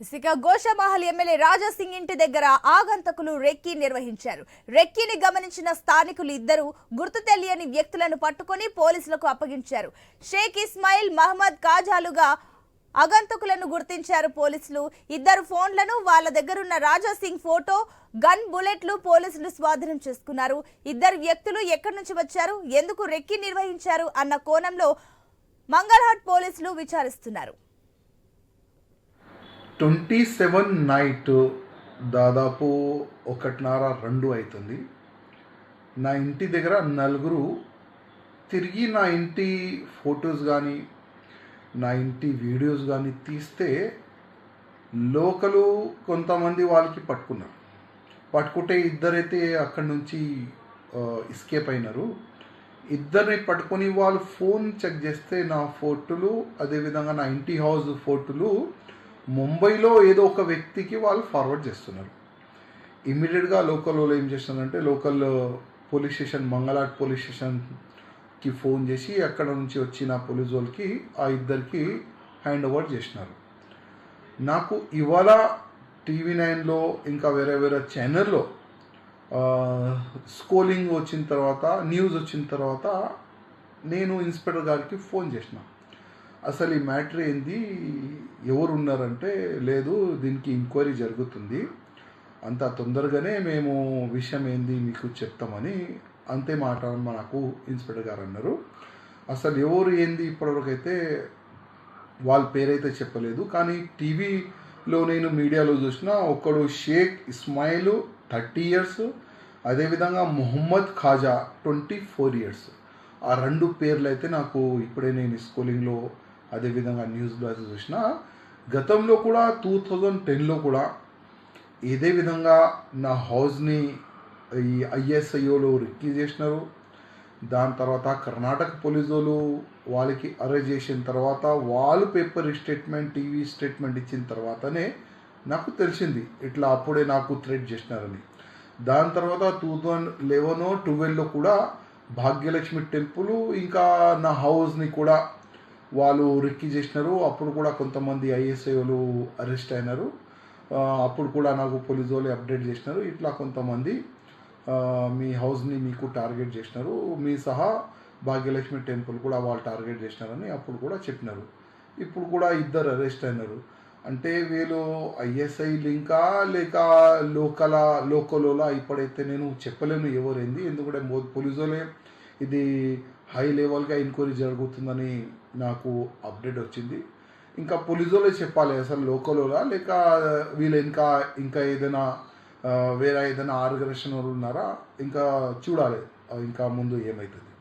ఇక గోషామహల్ ఎమ్మెల్యే రాజాసింగ్ ఇంటి దగ్గర ఆగంతకులు రెక్కీ నిర్వహించారు. రెక్కీని గమనించిన స్థానికులు ఇద్దరు గుర్తు తెలియని వ్యక్తులను పట్టుకొని పోలీసులకు అప్పగించారు. షేక్ ఇస్మాయిల్ మహమ్మద్ కాజాలుగా అగంతకులను గుర్తించారు పోలీసులు. ఇద్దరు ఫోన్లను వాళ్ళ దగ్గరున్న రాజాసింగ్ ఫోటో గన్ బుల్లెట్లు పోలీసులు స్వాధీనం చేసుకున్నారు. ఇద్దరు వ్యక్తులు ఎక్కడి నుంచి వచ్చారు ఎందుకు రెక్కీ నిర్వహించారు అన్న కోణంలో మంగళహాట్ పోలీసులు విచారిస్తున్నారు. ట్వంటీ సెవెన్ నైట్ దాదాపు ఒకటిన్నర రెండు అవుతుంది నా ఇంటి దగ్గర నలుగురు తిరిగి నా ఇంటి ఫొటోస్ కానీ నా ఇంటి వీడియోస్ కానీ తీస్తే లోకలు కొంతమంది వాళ్ళకి పట్టుకున్నారు. పట్టుకుంటే ఇద్దరైతే అక్కడి నుంచి ఎస్కేప్ అయినారు. ఇద్దరిని పట్టుకొని వాళ్ళు ఫోన్ చెక్ చేస్తే నా ఫోటోలు అదేవిధంగా నా ఇంటి హౌస్ ఫోటోలు ముంబైలో ఏదో ఒక వ్యక్తికి వాళ్ళు ఫార్వర్డ్ చేస్తున్నారు. ఇమ్మీడియట్గా లోకల్ వాళ్ళు ఏం చేస్తున్నారంటే local police station Mangalhat police స్టేషన్కి ఫోన్ చేసి అక్కడ నుంచి వచ్చిన పోలీస్ వాళ్ళకి ఆ ఇద్దరికి హ్యాండ్ ఓవర్ చేసినారు. నాకు ఇవాళ టీవీ నైన్లో ఇంకా వేరే వేరే ఛానల్లో స్కోలింగ్ వచ్చిన తర్వాత న్యూస్ వచ్చిన తర్వాత నేను ఇన్స్పెక్టర్ గారికి ఫోన్ చేసిన. అసలు ఈ మ్యాటర్ ఏంది? ఎవరు ఉన్నారంటే లేదు దీనికి ఎంక్వైరీ జరుగుతుంది. అంత తొందరగానే మేము విషయం ఏంది మీకు చెప్తామని అంతే మాట నాకు ఇన్స్పెక్టర్ గారు అన్నారు. అసలు ఎవరు ఏంది ఇప్పటివరకు అయితే వాళ్ళ పేరైతే చెప్పలేదు. కానీ టీవీలో నేను మీడియాలో చూసిన ఒకడు షేక్ ఇస్మాయిల్ థర్టీ ఇయర్స్ అదేవిధంగా Mohammed Khaja twenty four years. ఆ రెండు పేర్లు అయితే నాకు ఇప్పుడే నేను స్కూలింగ్లో అదేవిధంగా న్యూస్లో అయితే చూసినా గతంలో కూడా టూ థౌజండ్ టెన్లో కూడా ఇదే విధంగా నా హౌస్ని ఈ ఐఎస్ఐఓలో రిక్కీ చేసినారు. దాని తర్వాత కర్ణాటక పోలీసు వాళ్ళు వాళ్ళకి అరెస్ట్ చేసిన తర్వాత వాళ్ళు పేపర్ స్టేట్మెంట్ టీవీ స్టేట్మెంట్ ఇచ్చిన తర్వాతనే నాకు తెలిసింది ఇట్లా అప్పుడే నాకు థ్రెట్ చేసినారని. దాని తర్వాత టూ థౌజండ్ లెవెన్ ట్వెల్వ్లో కూడా భాగ్యలక్ష్మి టెంపుల్ ఇంకా నా హౌస్ని కూడా వాళ్ళు రిక్కీ చేసినారు. అప్పుడు కూడా కొంతమంది ఐఎస్ఐలు అరెస్ట్ అయినారు. అప్పుడు కూడా నాకు పోలీసు వాళ్ళు అప్డేట్ చేసినారు. ఇట్లా కొంతమంది మీ హౌస్ని మీకు టార్గెట్ చేసినారు. మీ సహా భాగ్యలక్ష్మి టెంపుల్ కూడా వాళ్ళు టార్గెట్ చేసినారని అప్పుడు కూడా చెప్పినారు. ఇప్పుడు కూడా ఇద్దరు అరెస్ట్ అయినారు. అంటే వీళ్ళు ఐఎస్ఐ లింకా లేక లోకల లోకలోలా ఇప్పుడైతే నేను చెప్పలేను ఎవరైంది. ఎందుకంటే పోలీసులే ఇది హై లెవెల్గా ఎంక్వైరీ జరుగుతుందని నాకు అప్డేట్ వచ్చింది. ఇంకా పోలీసు చెప్పాలి అసలు లోకలోలా లేక వీళ్ళు ఇంకా ఇంకా ఏదైనా వేరే ఏదైనా ఆర్గనైజేషన్ వాళ్ళు ఉన్నారా? ఇంకా చూడాలి. ఇంకా ముందు ఏమవుతుంది